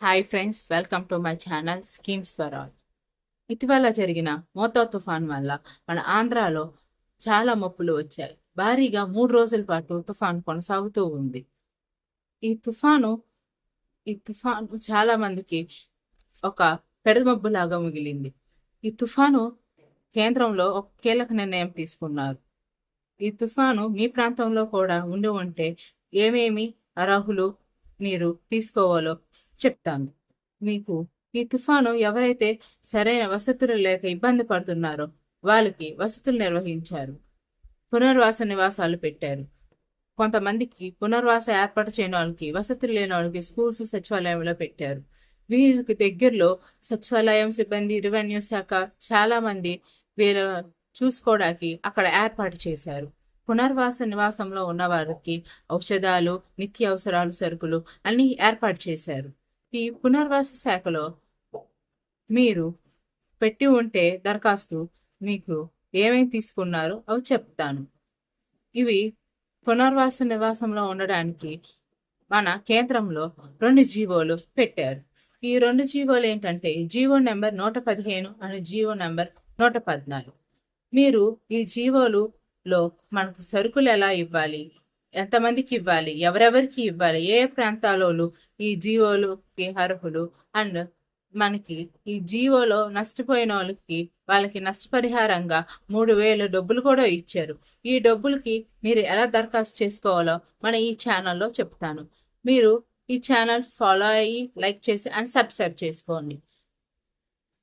Hi friends welcome to my channel schemes for all ఇటీవల జరిగిన మోతా తుఫాన్ వల్ల మన ఆంధ్రాలో చాలా మొప్పులు వచ్చాయి. భారీగా మూడు రోజుల పాటు తుఫాన్ కొనసాగుతూ ఉంది. ఈ తుఫాను ఈ తుఫాను చాలా మందికి ఒక పెడమబ్బులాగా మిగిలింది. ఈ తుఫాను కేంద్రంలో ఒక కీలక నిర్ణయం తీసుకున్నారు. ఈ తుఫాను మీ ప్రాంతంలో కూడా ఉండి ఉంటే ఏమేమి అర్హులు మీరు తీసుకోవాలో చెప్తాను. మీకు ఈ తుఫాను ఎవరైతే సరైన వసతులు లేక ఇబ్బంది పడుతున్నారో వాళ్ళకి వసతులు నిర్వహించారు. పునర్వాస నివాసాలు పెట్టారు. కొంతమందికి పునర్వాస ఏర్పాటు చేయని వాళ్ళకి వసతులు లేని వాళ్ళకి స్కూల్స్ సచివాలయంలో పెట్టారు. వీరికి దగ్గరలో సచివాలయం సిబ్బంది రెవెన్యూ శాఖ చాలా మంది వీళ్ళ చూసుకోవడానికి అక్కడ ఏర్పాటు చేశారు. పునర్వాస నివాసంలో ఉన్న వారికి ఔషధాలు నిత్య అవసరాలు సరుకులు అన్ని ఏర్పాటు చేశారు. ఈ పునర్వాస శాఖలో మీరు పెట్టి ఉంటే దరఖాస్తు మీకు ఏమేమి తీసుకున్నారో అవి చెప్తాను. ఇవి పునర్వాస నివాసంలో ఉండడానికి మన కేంద్రంలో రెండు జీవోలు పెట్టారు. ఈ రెండు జీవోలు ఏంటంటే జీవో నెంబర్ నూట పదిహేను అని జీవో నెంబర్ నూట పద్నాలుగు. మీరు ఈ జీవోలులో మనకు సరుకులు ఎలా ఇవ్వాలి? ఎంతమందికి ఇవ్వాలి? ఎవరెవరికి ఇవ్వాలి? ఏ ప్రాంతాలలో ఈ జీవోలుకి అర్హులు? అండ్ మనకి ఈ జీవోలో నష్టపోయిన వాళ్ళకి వాళ్ళకి నష్టపరిహారంగా మూడు వేలు డబ్బులు కూడా ఇచ్చారు. ఈ డబ్బులకి మీరు ఎలా దరఖాస్తు చేసుకోవాలో మన ఈ ఛానల్లో చెప్తాను. మీరు ఈ ఛానల్ ఫాలో అయ్యి లైక్ చేసి అండ్ సబ్స్క్రైబ్ చేసుకోండి.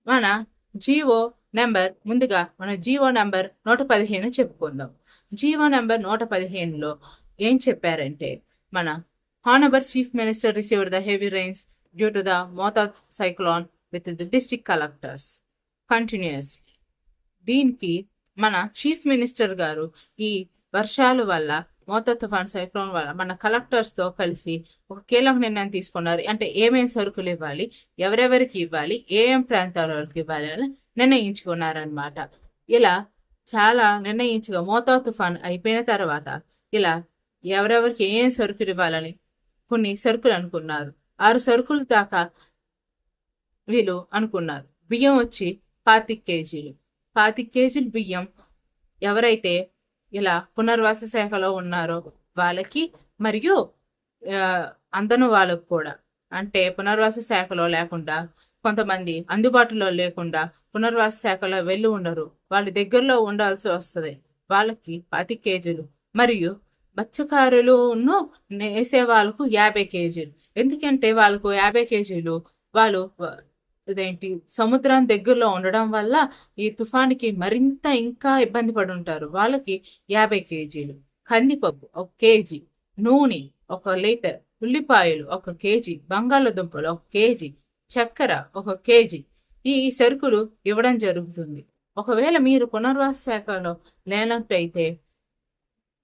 మన జీవో నెంబర్ ముందుగా మన జీవో నెంబర్ నూట పదిహేను చెప్పుకుందాం. జీవో నెంబర్ నూట పదిహేనులో ఏం చెప్పారంటే మన honourable chief minister received the heavy rains due to the Motha cyclone with the district collectors continues దీనికి మన చీఫ్ మినిస్టర్ గారు ఈ వర్షాలు వల్ల మోతా తుఫాన్ సైక్లోన్ వల్ల మన కలెక్టర్స్తో కలిసి ఒక కీలక నిర్ణయం తీసుకున్నారు. అంటే ఏమేమి సరుకులు ఇవ్వాలి ఎవరెవరికి ఇవ్వాలి ఏం ప్రాంతాల వాళ్ళకి ఇవ్వాలి అని నిర్ణయించుకున్నారనమాట ఇలా చాలా నిర్ణయించగా మోతా తుఫాన్ అయిపోయిన తర్వాత ఇలా ఎవరెవరికి ఏం సరుకులు ఇవ్వాలని? కొన్ని సరుకులు అనుకున్నారు. ఆరు సరుకులు దాకా వీళ్ళు అనుకున్నారు. బియ్యం వచ్చి పాతిక కేజీలు. పాతిక కేజీలు బియ్యం ఎవరైతే ఇలా పునర్వాస శాఖలో ఉన్నారో వాళ్ళకి మరియు అందను వాళ్ళకు కూడా. అంటే పునర్వాస శాఖలో లేకుండా కొంతమంది అందుబాటులో లేకుండా పునర్వాస శాఖలో వెళ్ళి ఉండరు. వాళ్ళ దగ్గరలో ఉండాల్సి వస్తుంది. వాళ్ళకి పాతిక కేజీలు. మరియు మత్స్యకారులను వేసే వాళ్ళకు యాభై కేజీలు. ఎందుకంటే వాళ్ళకు యాభై కేజీలు వాళ్ళు ఇదేంటి సముద్రం దగ్గరలో ఉండడం వల్ల ఈ తుఫానికి మరింత ఇంకా ఇబ్బంది పడి ఉంటారు. వాళ్ళకి యాభై కేజీలు. కందిపప్పు ఒక కేజీ. నూనె ఒక లీటర్. ఉల్లిపాయలు ఒక కేజీ. బంగాళదుంపలు ఒక కేజీ. చక్కెర ఒక కేజీ. ఈ సరుకులు ఇవ్వడం జరుగుతుంది. ఒకవేళ మీరు పునర్వాస శాఖలో లేనట్టయితే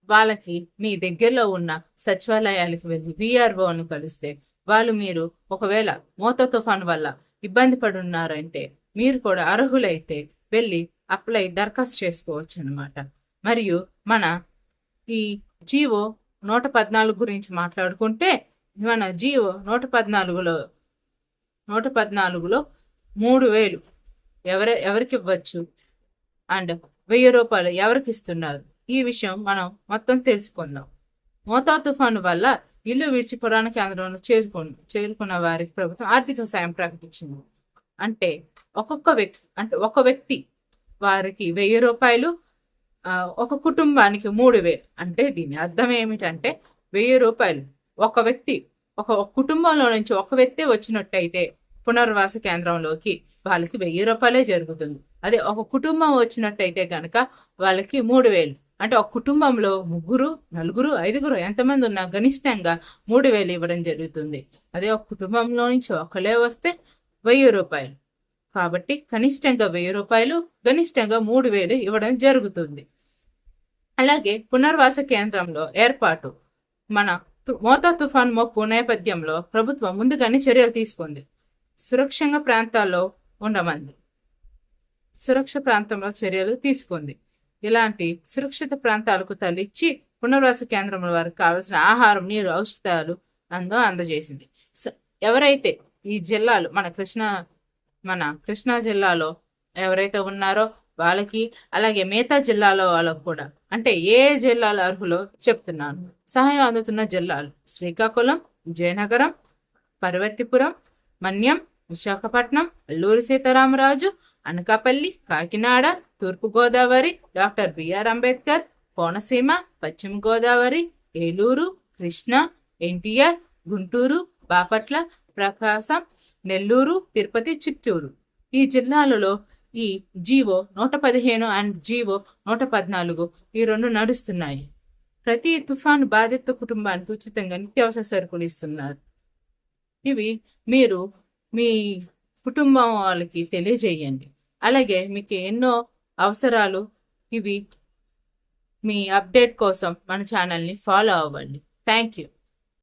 వాళ్ళకి మీ దగ్గరలో ఉన్న సచివాలయాలకు వెళ్ళి విఆర్ఓను కలిస్తే వాళ్ళు మీరు ఒకవేళ మోత తుఫాన్ వల్ల ఇబ్బంది పడున్నారంటే మీరు కూడా అర్హులైతే వెళ్ళి అప్లై దరఖాస్తు చేసుకోవచ్చు అనమాట మరియు మన ఈ జీవో నూట పద్నాలుగు గురించి మాట్లాడుకుంటే మన జీవో నూట పద్నాలుగులో నూట పద్నాలుగులో మూడు వేలు ఎవరి ఎవరికి ఇవ్వచ్చు? అండ్ వెయ్యి రూపాయలు ఎవరికి ఇస్తున్నారు? ఈ విషయం మనం మొత్తం తెలుసుకుందాం. మోతా తుఫాను వల్ల ఇల్లు విడిచి పురాణ కేంద్రంలో చేరుకుని చేరుకున్న వారికి ప్రభుత్వం ఆర్థిక సాయం ప్రకటించింది. అంటే ఒక్కొక్క వ్యక్తి అంటే ఒక వ్యక్తి వారికి వెయ్యి రూపాయలు ఒక కుటుంబానికి మూడు వేలు అంటే దీని అర్థం ఏమిటంటే వెయ్యి రూపాయలు. ఒక వ్యక్తి ఒక ఒక కుటుంబంలో నుంచి ఒక వ్యక్తి వచ్చినట్టయితే పునర్వాస కేంద్రంలోకి వాళ్ళకి వెయ్యి రూపాయలే జరుగుతుంది. అదే ఒక కుటుంబం వచ్చినట్టయితే కనుక వాళ్ళకి మూడు వేలు. అంటే ఒక కుటుంబంలో ముగ్గురు నలుగురు ఐదుగురు ఎంతమంది ఉన్నా గనిష్టంగా మూడు వేలు ఇవ్వడం జరుగుతుంది. అదే ఒక కుటుంబంలో నుంచి ఒకలే వస్తే వెయ్యి రూపాయలు. కాబట్టి కనిష్టంగా వెయ్యి రూపాయలు గనిష్టంగా మూడు వేలు ఇవ్వడం జరుగుతుంది. అలాగే పునర్వాస కేంద్రంలో ఏర్పాటు. మన మోతా తుఫాన్ మొప్పు నేపథ్యంలో ప్రభుత్వం ముందుగానే చర్యలు తీసుకుంది. సురక్షంగా ప్రాంతాల్లో ఉండమంది. సురక్ష ప్రాంతంలో చర్యలు తీసుకుంది. ఇలాంటి సురక్షిత ప్రాంతాలకు తరలిచ్చి పునర్వాస కేంద్రముల వారికి కావలసిన ఆహారం నీరు ఔషధాలు అందో అందజేసింది. ఎవరైతే ఈ జిల్లాలు మన కృష్ణా మన కృష్ణా జిల్లాలో ఎవరైతే ఉన్నారో వాళ్ళకి అలాగే మిగతా జిల్లాలో వాళ్ళకు కూడా అంటే ఏ జిల్లాల అర్హులో చెప్తున్నాను. సహాయం అందుతున్న జిల్లాలు శ్రీకాకుళం విజయనగరం పర్వతిపురం మన్యం విశాఖపట్నం అల్లూరి సీతారామరాజు అనకాపల్లి కాకినాడ తూర్పుగోదావరి doctor B R Ambedkar Konaseema పశ్చిమ గోదావరి ఏలూరు కృష్ణ ఎన్టీఆర్ గుంటూరు బాపట్ల ప్రకాశం నెల్లూరు తిరుపతి చిత్తూరు. ఈ జిల్లాలలో ఈ జీవో నూట పదిహేను అండ్ జీవో నూట పద్నాలుగు ఈ రెండు నడుస్తున్నాయి. ప్రతి తుఫాను బాధిత కుటుంబానికి ఉచితంగా నిత్యావసర సరుకులు ఇస్తున్నారు. ఇవి మీరు మీ కుటుంబం వాళ్ళకి తెలియజేయండి. అలాగే మీకు ఎన్నో అవసరాలు ఇవి మీ అప్డేట్ కోసం మన ఛానల్ని ఫాలో అవ్వండి. Thank you